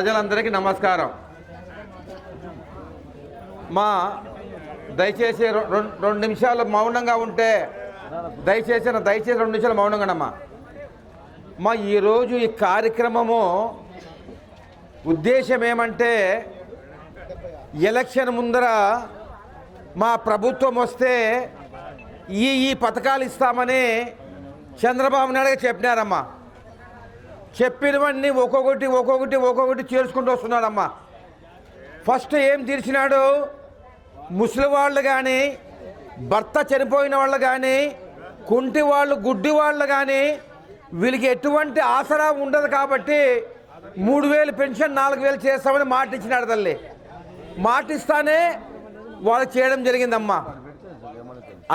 ప్రజలందరికీ నమస్కారం. మా దయచేసి రెండు నిమిషాలు మౌనంగా ఉంటే దయచేసి నా- దయచేసి రెండు నిమిషాలు మౌనంగా మా ఈరోజు ఈ కార్యక్రమము ఉద్దేశం ఏమంటే ఎలక్షన్ ముందర మా ప్రభుత్వం వస్తే ఈ ఈ పథకాలు ఇస్తామని చంద్రబాబు నాయుడు చెప్పినారమ్మా. చెప్పినవన్నీ ఒక్కొక్కటి ఒక్కొక్కటి ఒక్కొక్కటి చేర్చుకుంటూ వస్తున్నాడమ్మా. ఫస్ట్ ఏం తీర్చినాడు? ముసలి వాళ్ళు కానీ భర్త చనిపోయిన వాళ్ళు కానీ కుంటి వాళ్ళు గుడ్డి వాళ్ళు కానీ వీళ్ళకి ఎటువంటి ఆసరా ఉండదు కాబట్టి మూడు వేలు పెన్షన్ నాలుగు వేలు చేస్తామని మాట ఇచ్చినాడు తల్లి. మాట ఇస్తానే వాళ్ళు చేయడం జరిగిందమ్మా.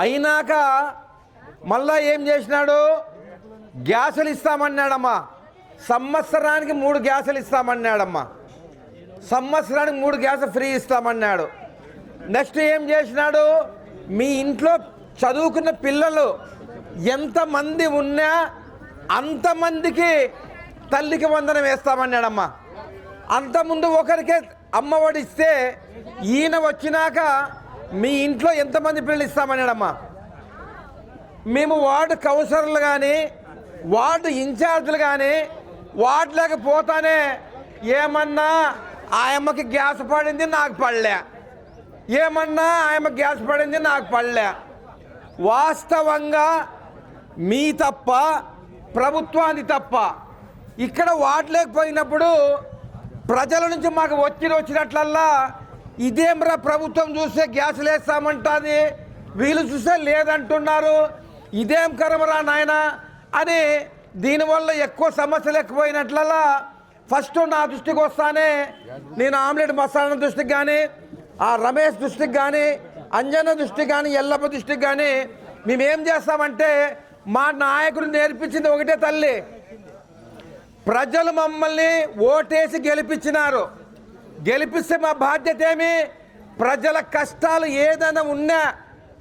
అయినాక మళ్ళా ఏం చేసినాడు? గ్యాసులు ఇస్తామన్నాడమ్మా. సంవత్సరానికి మూడు గ్యాసులు ఇస్తామన్నాడమ్మా. సంవత్సరానికి మూడు గ్యాస్ ఫ్రీ ఇస్తామన్నాడు. నెక్స్ట్ ఏం చేసినాడు? మీ ఇంట్లో చదువుకున్న పిల్లలు ఎంతమంది ఉన్నా అంతమందికి తల్లికి వందనం వేస్తామన్నాడమ్మా. అంతకుముందు ఒకరికే అమ్మఒడి ఇస్తే ఈయన వచ్చినాక మీ ఇంట్లో ఎంతమంది పిల్లలు ఇస్తామన్నాడమ్మా. మేము వార్డు కౌన్సిలర్లు కానీ వార్డు ఇన్ఛార్జీలు కానీ వాటిలోకి పోతానే ఏమన్నా ఆయమ్మకి గ్యాస్ పడింది నాకు పడలే. ఏమన్నా ఆయమ్మ గ్యాస్ పడింది నాకు పడలే. వాస్తవంగా మీ తప్ప ప్రభుత్వాన్ని తప్ప ఇక్కడ వాడలేకపోయినప్పుడు పోయినప్పుడు ప్రజల నుంచి మాకు వచ్చిన వచ్చినట్లల్లా ఇదేంరా ప్రభుత్వం చూస్తే గ్యాస్ లేస్తామంటుంది వీళ్ళు చూస్తే లేదంటున్నారు ఇదేం కరమరా నాయన అని దీనివల్ల ఎక్కువ సమస్యలు ఎక్కువైనట్లలా ఫస్ట్ నా దృష్టికి వస్తానే నేను ఆమ్లెట్ మసాలా దృష్టికి కానీ ఆ రమేష్ దృష్టికి కానీ అంజన దృష్టికి కానీ ఎల్లప్ప దృష్టికి కానీ మేమేం చేస్తామంటే మా నాయకుడు నేర్పించింది ఒకటే తల్లి. ప్రజలు మమ్మల్ని ఓటేసి గెలిపించినారు. గెలిపిస్తే మా బాధ్యత ఏమి? ప్రజల కష్టాలు ఏదైనా ఉన్నా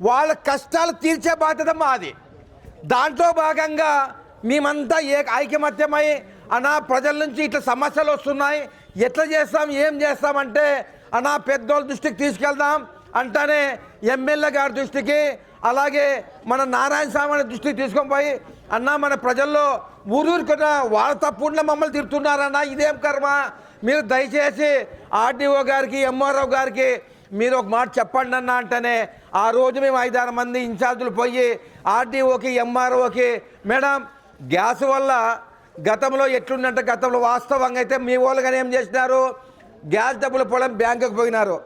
వాళ్ళ కష్టాలు తీర్చే బాధ్యత మాది. దాంట్లో భాగంగా మేమంతా ఏ ఐకమత్యమై అనా ప్రజల నుంచి ఇట్లా సమస్యలు వస్తున్నాయి ఎట్లా చేస్తాం ఏం చేస్తామంటే అనా పెద్దోళ్ళ దృష్టికి తీసుకెళ్దాం అంటేనే ఎమ్మెల్యే గారి దృష్టికి అలాగే మన నారాయణ స్వామి దృష్టికి తీసుకొని పోయి అన్న మన ప్రజల్లో ఊరూరుకున్న వాళ్ళ తప్పుండే మమ్మల్ని తిడుతున్నారన్న ఇదేం కర్మ? మీరు దయచేసి ఆర్డీఓ గారికి ఎంఆర్ఓ గారికి మీరు ఒక మాట చెప్పండి అన్న అంటేనే ఆ రోజు మేము ఐదారు మంది ఇన్ఛార్జులు పోయి ఆర్డీఓకి ఎంఆర్ఓకి మేడం గ్యాస్ వల్ల గతంలో ఎట్లుందంటే గతంలో వాస్తవంగా అయితే మీ వాళ్ళు కానీ ఏం చేసినారు? గ్యాస్ డబ్బులు పోవడం బ్యాంకుకి పోయినారు.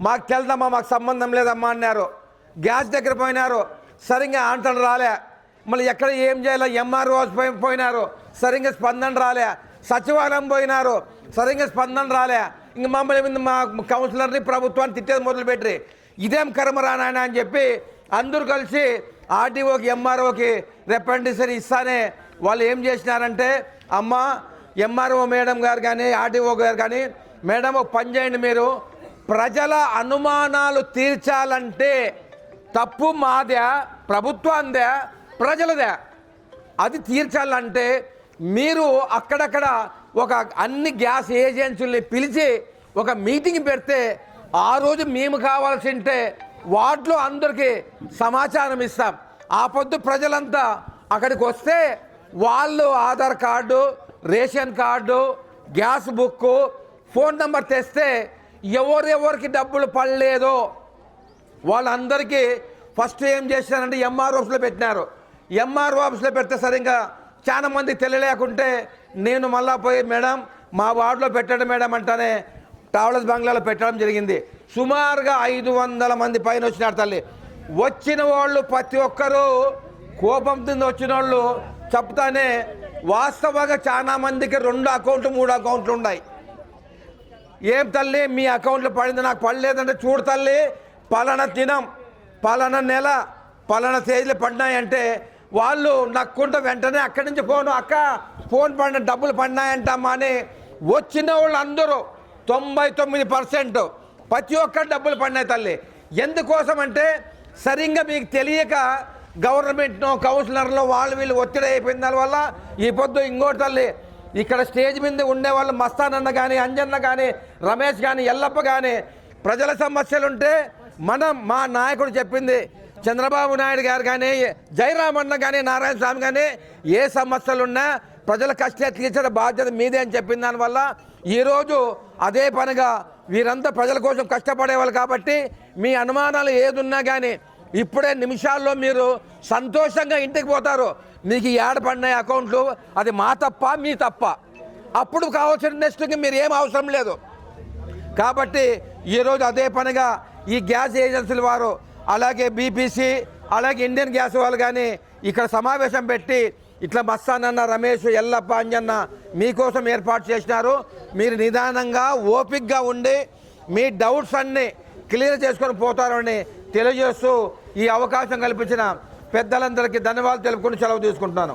మాకు తెలుదమ్మా మాకు సంబంధం లేదమ్మా అన్నారు. గ్యాస్ దగ్గర పోయినారు. సరిగ్గా ఆంటలు రాలే. మళ్ళీ ఎక్కడ ఏం చేయాలో ఎంఆర్ఓ పోయినారు. సరిగ్గా స్పందన రాలే. సచివాలయం పోయినారు. సరిగ్గా స్పందన రాలే. ఇంక మమ్మల్ని ఏమింది? మా కౌన్సిలర్ని ప్రభుత్వాన్ని తిట్టేది మొదలుపెట్టి ఇదేం కర్మరానాయన అని చెప్పి అందరూ కలిసి ఆర్డీఓకి ఎంఆర్ఓకి రిప్రజెంటేషన్ ఇస్తానే వాళ్ళు ఏం చేసినారంటే అమ్మ ఎంఆర్ఓ మేడం గారు కానీ ఆర్డీఓ గారు కానీ మేడం ఒక పని చేయండి మీరు. ప్రజల అనుమానాలు తీర్చాలంటే తప్పు మాదే ప్రభుత్వాందే ప్రజలదే. అది తీర్చాలంటే మీరు అక్కడక్కడ ఒక అన్ని గ్యాస్ ఏజెన్సీల్ని పిలిచి ఒక మీటింగ్ పెడితే ఆ రోజు మేము కావాల్సి ఉంటే వార్డులో అందరికీ సమాచారం ఇస్తాం. ఆ పొద్దు ప్రజలంతా అక్కడికి వస్తే వాళ్ళు Aadhaar card ration card gas book phone number తెస్తే ఎవరెవరికి డబ్బులు పడలేదో వాళ్ళందరికీ ఫస్ట్ ఏం చేశారంటే ఎంఆర్ ఆఫీస్లో పెట్టినారు. ఎంఆర్ ఆఫీస్లో పెడితే సరిగ్గా చాలా మంది తెలియలేకుంటే నేను మళ్ళా పోయి మేడం మా వార్డులో పెట్టండి మేడం అంటేనే ట్రావెల్స్ బంగ్లాలో పెట్టడం జరిగింది. సుమారుగా ఐదు వందల మంది పైన వచ్చినారు తల్లి. వచ్చిన వాళ్ళు ప్రతి ఒక్కరూ కోపం కింద వచ్చిన వాళ్ళు చెప్తానే వాస్తవంగా చాలా మందికి రెండు అకౌంట్లు మూడు అకౌంట్లు ఉన్నాయి. ఏం తల్లి మీ అకౌంట్లో పడింది నాకు పడలేదంటే చూడు తల్లి. పలానా దినం పలానా నెల పలానా తేదీలు పడినాయంటే వాళ్ళు నక్కుంటే వెంటనే అక్కడి నుంచి ఫోన్ అక్క ఫోన్ పడిన డబ్బులు పడినాయంటమ్మా అని వచ్చిన వాళ్ళు అందరూ తొంభై తొమ్మిది పర్సెంట్. ప్రతి ఒక్కరు డబ్బులు పడినాయి తల్లి. ఎందుకోసం అంటే సరిగ్గా మీకు తెలియక గవర్నమెంట్నో కౌన్సిలర్లో వాళ్ళు వీళ్ళు ఒత్తిడి అయిపోయిన దానివల్ల ఈ పొద్దు ఇంకోటి తల్లి ఇక్కడ స్టేజ్ మీద ఉండే వాళ్ళు మస్తానన్న కానీ అంజన్న కానీ రమేష్ కానీ ఎల్లప్ప కానీ ప్రజల సమస్యలు ఉంటే మనం మా నాయకుడు చెప్పింది చంద్రబాబు నాయుడు గారు కానీ జయరామన్న కానీ నారాయణ స్వామి కానీ ఏ సమస్యలు ఉన్నా ప్రజల కష్టాలు తీర్చే బాధ్యత మీదే అని చెప్పిన దానివల్ల ఈరోజు అదే పనిగా వీరంతా ప్రజల కోసం కష్టపడేవాళ్ళు కాబట్టి మీ అనుమానాలు ఏదున్నా కానీ ఇప్పుడే నిమిషాల్లో మీరు సంతోషంగా ఇంటికి పోతారు. మీకు ఈ ఏడ పడినాయి అకౌంట్లు? అది మా తప్ప మీ తప్ప. అప్పుడు కావాల్సిన నెక్స్ట్కి మీరు ఏం అవసరం లేదు. కాబట్టి ఈరోజు అదే పనిగా ఈ గ్యాస్ ఏజెన్సీల వారు అలాగే బీపీసీ అలాగే ఇండియన్ గ్యాస్ వాళ్ళు కానీ ఇక్కడ సమావేశం పెట్టి ఇట్లా బస్సానన్న రమేష్ ఎల్లప్ప అంజన్న మీకోసం ఏర్పాటు చేసినారు. మీరు నిదానంగా ఓపిక్గా ఉండి మీ డౌట్స్ అన్నీ క్లియర్ చేసుకొని పోతారని తెలియజేస్తూ ఈ అవకాశం కల్పించిన పెద్దలందరికీ ధన్యవాదాలు తెలుపుకొని సెలవు తీసుకుంటున్నాను.